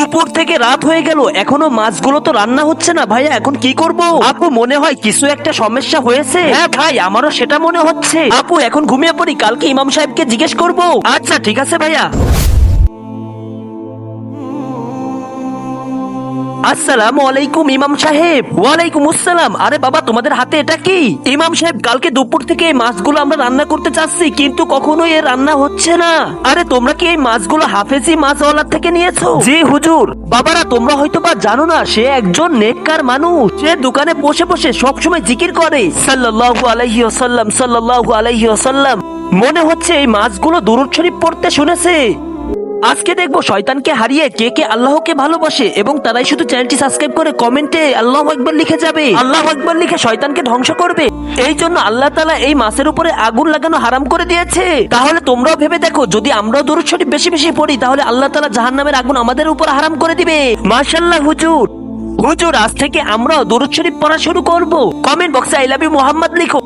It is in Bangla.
দুপুর থেকে রাত হয়ে গেল। এখনও মাছগুলো তো রান্না হচ্ছে না। ভাইয়া এখন কি করব? আপু মনে হয় কিছু একটা সমস্যা হয়েছে। হ্যাঁ ভাই। আমারও সেটা মনে হচ্ছে। আপু এখন ঘুমিয়ে পড়ি। কালকে ইমাম সাহেবকে জিজ্ঞেস করব। আচ্ছা ঠিক আছে ভাইয়া। আসসালামু আলাইকুম, ইমাম সাহেব। ওয়ালাইকুম আসসালাম। আরে বাবা, তোমাদের হাতে এটা কি? ইমাম সাহেব, কালকে দুপুর থেকে এই মাছগুলো আমরা রান্না করতে চাচ্ছি, কিন্তু কখনো এ রান্না হচ্ছে না। আরে, তোমরা কি এই মাছগুলো হাফেজি মাছওয়ালার থেকে নিয়েছো? জি, হুজুর। বাবারা, তোমরা হয়তো বা জানো না, সে একজন নেককার মানুষ। সে দোকানে বসে বসে সবসময় জিকির করে। সাল্লাল্লাহু আলাইহি ওয়াসাল্লাম, সাল্লাল্লাহু আলাইহি ওয়াসাল্লাম। মনে হচ্ছে এই মাছগুলো দুরূদ শরীফ পড়তে শুনেছে। আজকে দেখব শয়তানকে হারিয়ে কে কে আল্লাহকে ভালোবাসে এবং তারাই শুধু চ্যানেলটি সাবস্ক্রাইব করে কমেন্টে আল্লাহ একবার লিখে যাবে। আল্লাহ একবার লিখে শয়তানকে ধ্বংস করবে। এই জন্য আল্লাহ তালা এই মাছের উপরে আগুন লাগানো হারাম করে দিয়েছে। তাহলে তোমরাও ভেবে দেখো, যদি আমরাও দরুদ শরীফ বেশি বেশি পড়ি, তাহলে আল্লাহ তালা জাহান নামের আগুন আমাদের উপর হারাম করে দিবে। মার্শাল্লাহ হুজুর। হুজুর, আজ থেকে আমরাও দরুদ শরীফ পড়া শুরু করব। কমেন্ট বক্সে আই লাভ ইউ মোহাম্মদ লিখো।